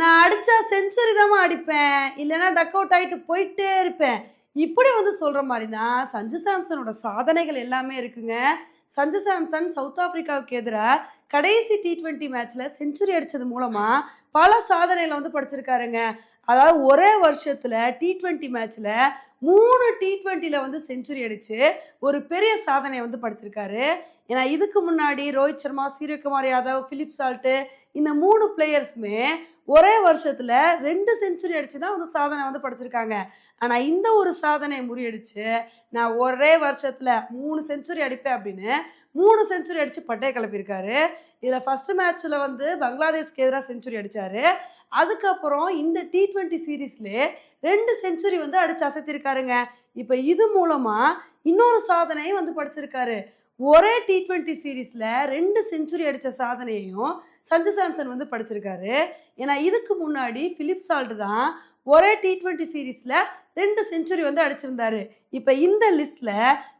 நான் அடிச்சா செஞ்சுரி தான் அடிப்பேன். இல்லைன்னா டக் அவுட் ஆகிட்டு போயிட்டே இருப்பேன். இப்படி வந்து சொல்கிற மாதிரி தான் சஞ்சு சாம்சனோட சாதனைகள் எல்லாமே இருக்குங்க. சஞ்சு சாம்சன் சவுத் ஆஃப்ரிக்காவுக்கு எதிராக கடைசி டி ட்வெண்ட்டி மேட்ச்சில் செஞ்சுரி அடித்தது மூலமாக பல சாதனைகளை வந்து படிச்சிருக்காருங்க. அதாவது ஒரே வருஷத்தில் டி ட்வெண்ட்டி மேட்ச்சில் மூணு டி ட்வெண்ட்டியில் வந்து செஞ்சுரி அடித்து ஒரு பெரிய சாதனையை வந்து படிச்சிருக்காரு. ஏன்னா இதுக்கு முன்னாடி ரோஹித் சர்மா சூரியகுமார் யாதவ் பிலிப் சால்ட்டு இந்த மூணு பிளேயர்ஸுமே ஒரே வருஷத்தில் ரெண்டு செஞ்சுரி அடித்து தான் வந்து சாதனை வந்து படிச்சிருக்காங்க. ஆனால் இந்த ஒரு சாதனையை முறியடிச்சு நான் ஒரே வருஷத்தில் மூணு செஞ்சுரி அடிப்பேன் அப்படின்னு மூணு செஞ்சுரி அடித்து பட்டையை கிளப்பியிருக்காரு. இதில் ஃபஸ்ட்டு மேட்ச்சில் வந்து பங்களாதேஷ்க்கு எதிராக செஞ்சுரி அடித்தார் அதுக்கப்புறம் இந்த டி ட்வெண்ட்டி சீரீஸ்லேயே ரெண்டு செஞ்சுரி வந்து அடித்து அசத்திருக்காருங்க. இப்போ இது மூலமாக இன்னொரு சாதனையும் வந்து படிச்சிருக்காரு. ஒரே டி ட்வெண்ட்டி சீரீஸில் ரெண்டு செஞ்சுரி அடித்த சாதனையையும் சஞ்சு சாம்சன் வந்து படிச்சிருக்காரு. ஏன்னா இதுக்கு முன்னாடி பிலிப் சால்ட் தான் ஒரே டி ட்வெண்ட்டி சீரீஸில் ரெண்டு செஞ்சுரி வந்து அடிச்சிருந்தாரு. இப்போ இந்த லிஸ்ட்டில்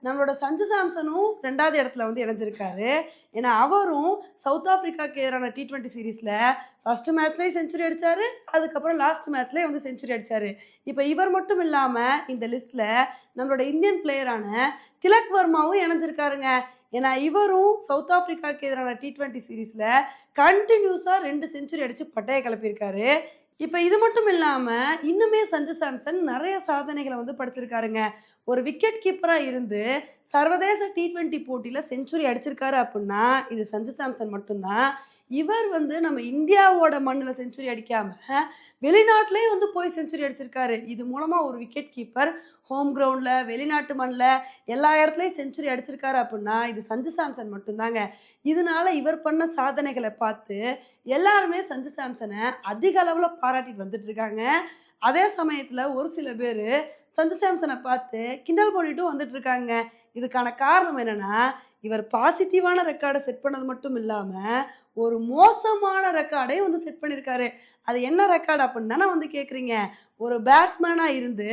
நம்மளோட சஞ்சு சாம்சனும் ரெண்டாவது இடத்துல வந்து இணைஞ்சிருக்காரு. ஏன்னா அவரும் சவுத் ஆஃப்ரிக்காவுக்கு எதிரான டி ட்வெண்ட்டி சீரீஸில் ஃபர்ஸ்ட் மேட்ச்லேயும் செஞ்சுரி அடித்தார் அதுக்கப்புறம் லாஸ்ட் மேட்ச்லேயே வந்து செஞ்சுரி அடித்தார் இப்போ இவர் மட்டும் இல்லாமல் இந்த லிஸ்ட்டில் நம்மளோட இந்தியன் பிளேயரான திலக் வர்மாவும் இணைஞ்சிருக்காருங்க. ஏன்னா இவரும் சவுத் ஆப்பிரிக்காவுக்கு எதிரான டி ட்வெண்ட்டி சீரீஸில் கண்டினியூஸாக ரெண்டு செஞ்சுரி அடித்து பட்டையை கிளப்பியிருக்காரு. இப்போ இது மட்டும் இல்லாமல் இன்னுமே சஞ்சு சாம்சன் நிறைய சாதனைகளை வந்து படிச்சிருக்காருங்க. ஒரு விக்கெட் கீப்பராக இருந்து சர்வதேச டி ட்வெண்ட்டி போட்டியில் செஞ்சுரி அடிச்சிருக்காரு அப்படின்னா இது சஞ்சு சாம்சன் மட்டும்தான். இவர் வந்து நம்ம இந்தியாவோட மண்ணில் செஞ்சுரி அடிக்காம வெளிநாட்டிலே வந்து போய் செஞ்சுரி அடிச்சிருக்காரு. இது மூலமாக ஒரு விக்கெட் கீப்பர் ஹோம் கிரவுண்டில் வெளிநாட்டு மண்ணில் எல்லா இடத்துலையும் செஞ்சுரி அடிச்சிருக்காரு அப்படின்னா இது சஞ்சு சாம்சன் மட்டும்தாங்க. இதனால இவர் பண்ண சாதனைகளை பார்த்து எல்லாருமே சஞ்சு சாம்சனை அதிக அளவில் பாராட்டிட்டு வந்துட்டு இருக்காங்க. அதே சமயத்தில் ஒரு சில பேர் சஞ்சு சாம்சனை பார்த்து கிண்டல் பண்ணிட்டும் வந்துட்டு இருக்காங்க. இதுக்கான காரணம் என்னன்னா இவர் பாசிட்டிவான ரெக்கார்டை செட் பண்ணது மட்டும் இல்லாமல் ஒரு மோசமான ரெக்கார்டையும் வந்து செட் பண்ணியிருக்காரு அது என்ன ரெக்கார்டு அப்படின்னு தானே வந்து கேட்குறீங்க ஒரு பேட்ஸ்மேனாக இருந்து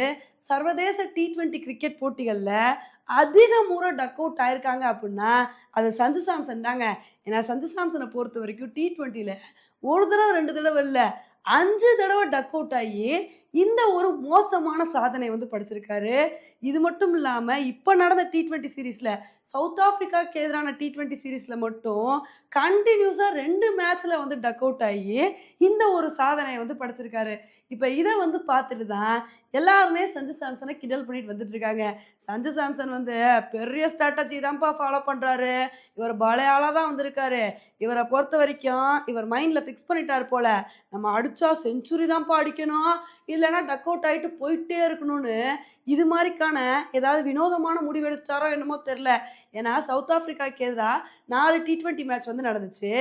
சர்வதேச டி ட்வெண்ட்டி கிரிக்கெட் போட்டிகளில் அதிக முறை டக் அவுட் ஆயிருக்காங்க அப்படின்னா அது சஞ்சு சாம்சன் தாங்க. ஏன்னா சஞ்சு சாம்சனை பொறுத்த வரைக்கும் டி ட்வெண்ட்டியில் ஒரு தடவை ரெண்டு தடவை இல்லை அஞ்சு தடவை டக் அவுட் ஆகி இந்த ஒரு மோசமான சாதனை வந்து படிச்சிருக்காரு. இது மட்டும் இல்லாமல் இப்போ நடந்த டி ட்வெண்ட்டி சீரீஸில் சவுத் ஆஃப்ரிக்காவுக்கு எதிரான டி ட்வெண்ட்டி சீரீஸில் மட்டும் கண்டினியூஸாக ரெண்டு மேட்ச்சில் வந்து டக் அவுட் ஆகி இந்த ஒரு சாதனையை வந்து படிச்சிருக்காரு. இப்போ இதை வந்து பார்த்துட்டு தான் எல்லாருமே சஞ்சு சாம்சனை கிண்டல் பண்ணிட்டு வந்துட்டு இருக்காங்க. சஞ்சு சாம்சன் வந்து பெரிய ஸ்ட்ராட்டஜி தான்ப்பா ஃபாலோ பண்ணுறாரு இவர் பலையாளாக தான் வந்திருக்காரு. இவரை பொறுத்த வரைக்கும் இவர் மைண்டில் ஃபிக்ஸ் பண்ணிட்டார் போல. நம்ம அடித்தா செஞ்சுரி தான்ப்பா அடிக்கணும். இல்லைன்னா டக் அவுட் ஆகிட்டு போயிட்டே இருக்கணும்னு இது மாதிரிக்கான ஏதாவது வினோதமான முடிவு எடுத்தாரோ என்னமோ தெரில ஏன்னா சவுத் ஆஃப்ரிக்காவுக்கு எதிராக நாலு டி ட்வெண்ட்டி மேட்ச் வந்து நடந்துச்சு.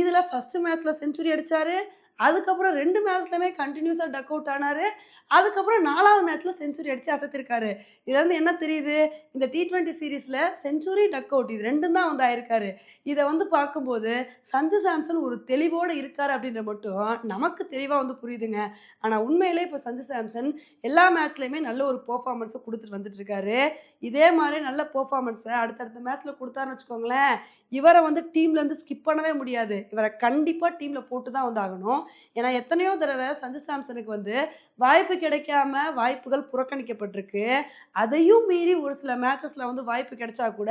இதில் ஃபஸ்ட்டு மேட்ச்சில் செஞ்சுரி அடித்தார் அதுக்கப்புறம் ரெண்டு மேட்ச்லையுமே கண்டினியூஸாக டக் அவுட் ஆனார். அதுக்கப்புறம் நாலாவது மேட்ச்சில் செஞ்சுரி அடித்து அசத்திருக்காரு. இதுலேருந்து என்ன தெரியுது? இந்த டி ட்வெண்ட்டி சீரீஸில் செஞ்சுரி டக் அவுட் இது ரெண்டும் தான் வந்து ஆயிருக்காரு. இதை வந்து பார்க்கும்போது சஞ்சு சாம்சன் ஒரு தெளிவோடு இருக்கார் அப்படின்ற மட்டும் நமக்கு தெளிவாக வந்து புரியுதுங்க. ஆனால் உண்மையிலே இப்போ சஞ்சு சாம்சன் எல்லா மேட்ச்லையுமே நல்ல ஒரு பர்ஃபார்மன்ஸை கொடுத்துட்டு வந்துட்டுருக்காரு. இதே மாதிரி நல்ல பர்ஃபார்மன்ஸை அடுத்தடுத்த மேட்ச்சில் கொடுத்தாருன்னு வச்சுக்கோங்களேன் இவரை வந்து டீம்லேருந்து ஸ்கிப் பண்ணவே முடியாது. இவரை கண்டிப்பாக டீமில் போட்டு தான் வந்து ஆகணும். ஏன்னா எத்தனையோ தடவை சஞ்சு சாம்சனுக்கு வந்து வாய்ப்பு கிடைக்காம வாய்ப்புகள் புறக்கணிக்கப்பட்டிருக்கு. அதையும் மீறி ஒரு சில மேட்சஸில் வந்து வாய்ப்பு கிடைச்சா கூட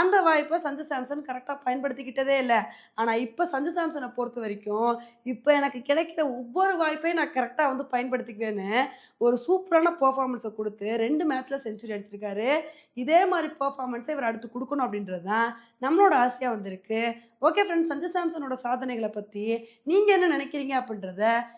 அந்த வாய்ப்பை சஞ்சு சாம்சன் கரெக்டாக பயன்படுத்திக்கிட்டதே இல்லை. ஆனால் இப்போ சஞ்சு சாம்சனை பொறுத்த வரைக்கும் இப்போ எனக்கு கிடைக்கிற ஒவ்வொரு வாய்ப்பையும் நான் கரெக்டாக வந்து பயன்படுத்திக்குவேன்னு ஒரு சூப்பரான பர்ஃபார்மன்ஸை கொடுத்து ரெண்டு மேட்ச்சில் செஞ்சுரி அடிச்சிருக்காரு. இதே மாதிரி பர்ஃபார்மன்ஸை இவர் அடுத்து கொடுக்கணும் அப்படின்றது தான் நம்மளோட ஆசையாக வந்திருக்கு. ஓகே ஃப்ரெண்ட்ஸ் சஞ்சு சாம்சனோட சாதனைகளை பற்றி நீங்கள் என்ன நினைக்கிறீங்க அப்படின்றத